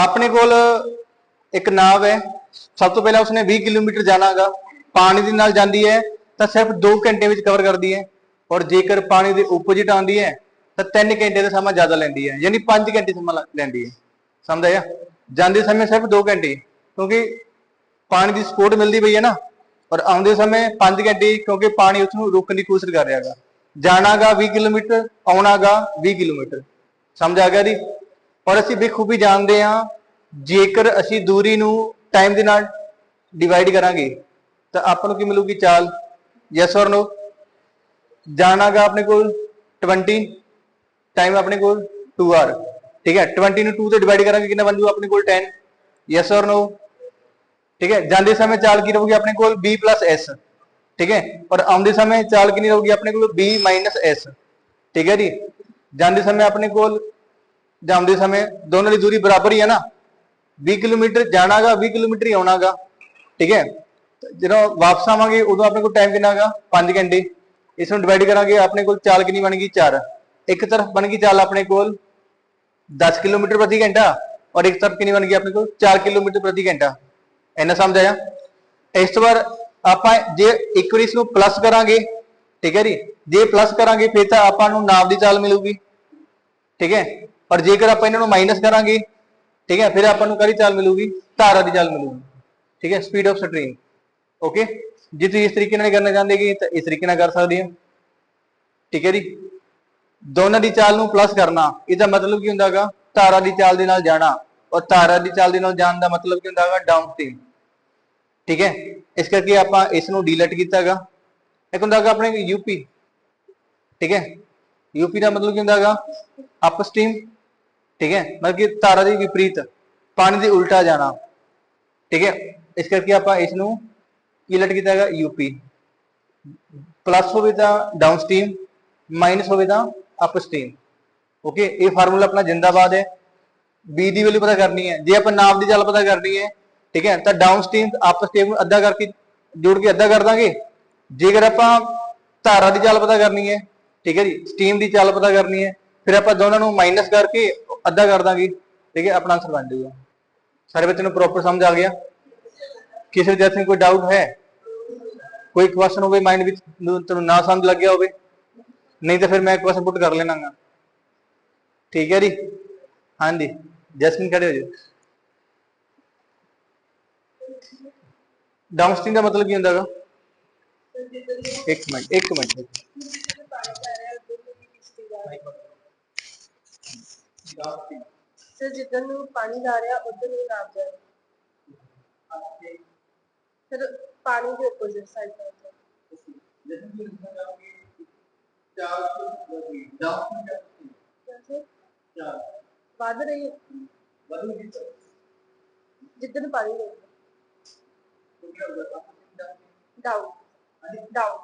ਆਪਣੇ ਕੋਲ ਇੱਕ ਨਾਵ ਹੈ। ਸਭ ਤੋਂ ਪਹਿਲਾਂ ਉਸਨੇ 20 ਕਿਲੋਮੀਟਰ ਜਾਣਾਗਾ। ਪਾਣੀ ਦੇ ਨਾਲ ਜਾਂਦੀ ਹੈ, ਤਾਂ ਸਿਰਫ 2 ਘੰਟੇ ਵਿੱਚ ਕਵਰ ਕਰਦੀ ਹੈ। ਔਰ ਜੇਕਰ ਪਾਣੀ ਦੇ ਆਪੋਜੀਟ ਆਉਂਦੀ ਹੈ, ਤਾਂ 3 ਘੰਟੇ ਦਾ ਸਮਾਂ ਜ਼ਿਆਦਾ ਲੈਂਦੀ ਹੈ। ਯਾਨੀ 5 ਘੰਟੇ ਸਮਾਂ ਲ- ਲੈਂਦੀ ਹੈ। ਸਮਝ ਆਇਆ ਜਾਂਦੇ ਸਮੇਂ ਸਿਰਫ 2 ਘੰਟੇ। ਕਿਉਂਕਿ ਪਾਣੀ ਦੀ ਸਪੋਰਟ ਮਿਲਦੀ ਪਈ ਹੈ ਨਾ। ਔਰ ਆਉਂਦੇ ਸਮੇਂ 5 ਘੰਟੇ ਕਿਉਂਕਿ ਪਾਣੀ ਉਸ ਨੂੰ ਰੋਕਣ ਦੀ ਕੋਸ਼ਿਸ਼ ਕਰ ਰਿਹਾਗਾ। ਜਾਣਾਗਾ 20 ਕਿਲੋਮੀਟਰ, ਆਉਣਾਗਾ 20 ਕਿਲੋਮੀਟਰ। ਸਮਝ ਆ ਗਿਆ ਜੀ? ਔਰ ਅਸੀਂ ਬਖੂਬੀ ਜਾਣਦੇ ਹਾਂ ਜੇਕਰ ਅਸੀਂ ਦੂਰੀ ਨੂੰ ਟਾਈਮ ਦੇ ਨਾਲ ਡਿਵਾਈਡ ਕਰਾਂਗੇ ਤਾਂ ਆਪਾਂ ਨੂੰ ਕੀ ਮਿਲੂਗੀ ਚਾਲ ਯੈਸ অর ਨੋ ਜਾਣਾਗਾ ਆਪਣੇ ਕੋਲ 20 ਟਾਈਮ ਆਪਣੇ ਕੋਲ 2 ਆਰ ਠੀਕ ਹੈ 20 ਨੂੰ 2 ਤੇ ਡਿਵਾਈਡ ਕਰਾਂਗੇ ਕਿੰਨਾ ਬਣ ਜੂ ਆਪਣੇ ਕੋਲ 10 ਯੈਸ অর ਨੋ ਠੀਕ ਹੈ ਜਾਂਦੇ ਸਮੇਂ ਚਾਲ ਕੀ ਰਹੂਗੀ ਆਪਣੇ ਕੋਲ b s ਠੀਕ ਹੈ ਔਰ ਆਉਂਦੇ ਸਮੇਂ ਚਾਲ ਕਿੰਨੀ ਰਹੂਗੀ ਆਪਣੇ ਕੋਲ b s ਠੀਕ ਹੈ ਜੀ ਜਾਂਦੇ ਸਮੇਂ ਆਪਣੇ ਕੋਲ ਜਾਂਦੇ ਸਮੇਂ ਦੋਨਾਂ ਦੀ ਦੂਰੀ ਬਰਾਬਰ ਹੀ ਹੈ ਨਾ। 20 ਕਿਲੋਮੀਟਰ ਜਾਣਾਗਾ 20 ਕਿਲੋਮੀਟਰ ਹੀ ਆਉਣਾਗਾ। ਠੀਕ ਹੈ? ਜਦੋਂ ਵਾਪਸ ਆਵਾਂਗੇ, ਉਦੋਂ ਆਪਣੇ ਕੋਲ ਟਾਈਮ ਕਿੰਨਾ ਹੈਗਾ? 5 ਘੰਟੇ। ਇਸ ਨੂੰ ਡਿਵਾਈਡ ਕਰਾਂਗੇ, ਆਪਣੇ ਕੋਲ ਚਾਲ ਕਿੰਨੀ ਬਣ ਗਈ 4 ਇੱਕ ਤਰਫ ਬਣ ਗਈ ਚਾਲ ਆਪਣੇ ਕੋਲ 10 ਕਿਲੋਮੀਟਰ ਪ੍ਰਤੀ ਘੰਟਾ ਔਰ ਇੱਕ ਤਰਫ ਕਿੰਨੀ ਬਣ ਗਈ ਆਪਣੇ ਕੋਲ? 4 ਕਿਲੋਮੀਟਰ ਪ੍ਰਤੀ ਘੰਟਾ। ਇੰਨਾ ਸਮਝ ਆਇਆ ਇਸ ਤੋਂ ਬਾਅਦ ਆਪਾਂ ਜੇ ਇੱਕ ਵਾਰੀ ਇਸ ਨੂੰ ਪਲੱਸ ਕਰਾਂਗੇ, ਠੀਕ ਹੈ ਜੀ? ਜੇ ਪਲੱਸ ਕਰਾਂਗੇ, ਫਿਰ ਤਾਂ ਆਪਾਂ ਨੂੰ ਨਾਮ ਦੀ ਚਾਲ ਮਿਲੂਗੀ। ਠੀਕ ਹੈ? ਔਰ ਜੇਕਰ ਆਪਾਂ ਇਹਨਾਂ ਨੂੰ ਮਾਈਨਸ ਕਰਾਂਗੇ, ਠੀਕ ਹੈ, ਫਿਰ ਆਪਾਂ ਨੂੰ ਕਾਹਦੀ ਚਾਲ ਮਿਲੂਗੀ? ਧਾਰਾ ਦੀ ਚਾਲ ਮਿਲੂਗੀ, ਠੀਕ ਹੈ ਸਪੀਡ ਆਫ ਸਟ੍ਰੀਮ ਓਕੇ ਜੇ ਤੁਸੀਂ ਇਸ ਤਰੀਕੇ ਨਾਲ ਕਰਨਾ ਚਾਹੁੰਦੇ ਕਿ ਤਾਂ ਇਸ ਤਰੀਕੇ ਨਾਲ ਕਰ ਸਕਦੇ ਹੋ, ਠੀਕ ਹੈ ਜੀ? ਦੋਨਾਂ ਦੀ ਚਾਲ ਨੂੰ ਪਲੱਸ ਕਰਨਾ, ਇਹਦਾ ਮਤਲਬ ਕੀ ਹੁੰਦਾਗਾ? ਧਾਰਾ ਦੀ ਚਾਲ ਦੇ ਨਾਲ ਜਾਣਾ, ਔਰ ਧਾਰਾ ਦੀ ਚਾਲ ਦੇ ਨਾਲ ਜਾਣ ਦਾ ਮਤਲਬ ਕੀ ਹੁੰਦਾਗਾ? ਡਾਊਨ ਸਟ੍ਰੀਮ ਠੀਕ ਹੈ? ਇਸ ਕਰਕੇ ਆਪਾਂ ਇਸ ਨੂੰ ਡੀਲੀਟ ਕੀਤਾਗਾ। ਇੱਕ ਹੁੰਦਾਗਾ ਆਪਣੇ ਯੂਪੀ ਠੀਕ ਹੈ? ਯੂਪੀ ਦਾ ਮਤਲਬ ਕੀ ਹੁੰਦਾਗਾ? ਅਪ ਸਟ੍ਰੀਮ ਠੀਕ ਹੈ ਮਤਲਬ ਕਿ ਧਾਰਾ ਦੀ ਵਿਪਰੀਤ ਪਾਣੀ ਦੇ ਉਲਟਾ ਜਾਣਾ ਠੀਕ ਹੈ ਇਸ ਕਰਕੇ ਆਪਾਂ ਇਸ ਨੂੰ ਕੀ ਕੀਤਾ ਹੈਗਾ ਯੂਪੀ ਪਲੱਸ ਹੋਵੇ ਤਾਂ ਡਾਊਨ ਸਟ੍ਰੀਮ ਮਾਈਨਸ ਹੋਵੇ ਤਾਂ ਅਪ ਸਟ੍ਰੀਮ ਓਕੇ ਇਹ ਫਾਰਮੂਲਾ ਆਪਣਾ ਜਿੰਦਾਬਾਦ ਹੈ b ਦੀ ਵੈਲਿਊ ਪਤਾ ਕਰਨੀ ਹੈ ਜੇ ਆਪਾਂ ਨਾਮ ਦੀ ਚਾਲ ਪਤਾ ਕਰਨੀ ਹੈ ਠੀਕ ਹੈ ਤਾਂ ਡਾਊਨ ਸਟ੍ਰੀਮ ਅਪ ਸਟ੍ਰੀਮ ਨੂੰ ਅੱਧਾ ਕਰਕੇ ਜੋੜ ਕੇ ਅੱਧਾ ਕਰ ਦਾਂਗੇ ਜੇਕਰ ਆਪਾਂ ਧਾਰਾ ਦੀ ਚਾਲ ਪਤਾ ਕਰਨੀ ਹੈ ਠੀਕ ਹੈ ਜੀ ਸਟ੍ਰੀਮ ਦੀ ਚਾਲ ਪਤਾ ਕਰਨੀ ਹੈ ਫਿਰ ਆਪਾਂ ਦੋਨਾਂ ਨੂੰ ਮਾਈਨਸ ਕਰਕੇ ਅੱਧਾ ਕਰ ਦਾਂਗੇ। ਠੀਕ ਹੈ, ਆਪਣਾ ਆਨਸਰ ਬਣ ਜਾਊਗਾ। ਸਾਰੇ ਬੱਚੇ ਨੂੰ ਪ੍ਰੋਪਰ ਸਮਝ ਆ ਗਿਆ। ਕਿਸੇ ਵਿਦਿਆਰਥੀ ਕੋਈ ਡਾਊਟ ਹੈ? ਕੋਈ ਕੁਐਸਚਨ ਹੋਵੇ ਮਾਈਂਡ ਵਿੱਚ ਤੁਹਾਨੂੰ ਨਾ ਸਮਝ ਲੱਗਿਆ ਹੋਵੇ, ਨਹੀਂ ਤਾਂ ਫਿਰ ਮੈਂ ਕੁਐਸਚਨ ਪੁੱਟ ਕਰ ਲੈਣਾਗਾ। ਠੀਕ ਹੈ ਜੀ? ਹਾਂਜੀ, ਜੈਸਮਿਨ ਖੜੇ ਹੋ ਜਾਓ। ਡਾਊਨਸਟ੍ਰੀਮ ਦਾ ਮਤਲਬ ਕੀ ਹੁੰਦਾ ਹੈਗਾ ਇੱਕ ਮਿੰਟ ਇੱਕ ਮਿੰਟ। ਸਰ ਜਿੱਧਰ ਨੂੰ ਪਾਣੀ ਜਾ ਰਿਹਾ ਉਧਰ ਨੂੰ ਨਾਪ ਜਾ ਰਿਹਾ ਸਰ ਪਾਣੀ ਦੇ ਆਪੋਜ਼ਿਟ ਸਾਈਡ ਤੋਂ ਵੱਧ ਰਹੀ ਹੈ ਜਿੱਧਰ ਨੂੰ ਪਾਣੀ ਜਾ ਡਾਊਨ ਡਾਊਨ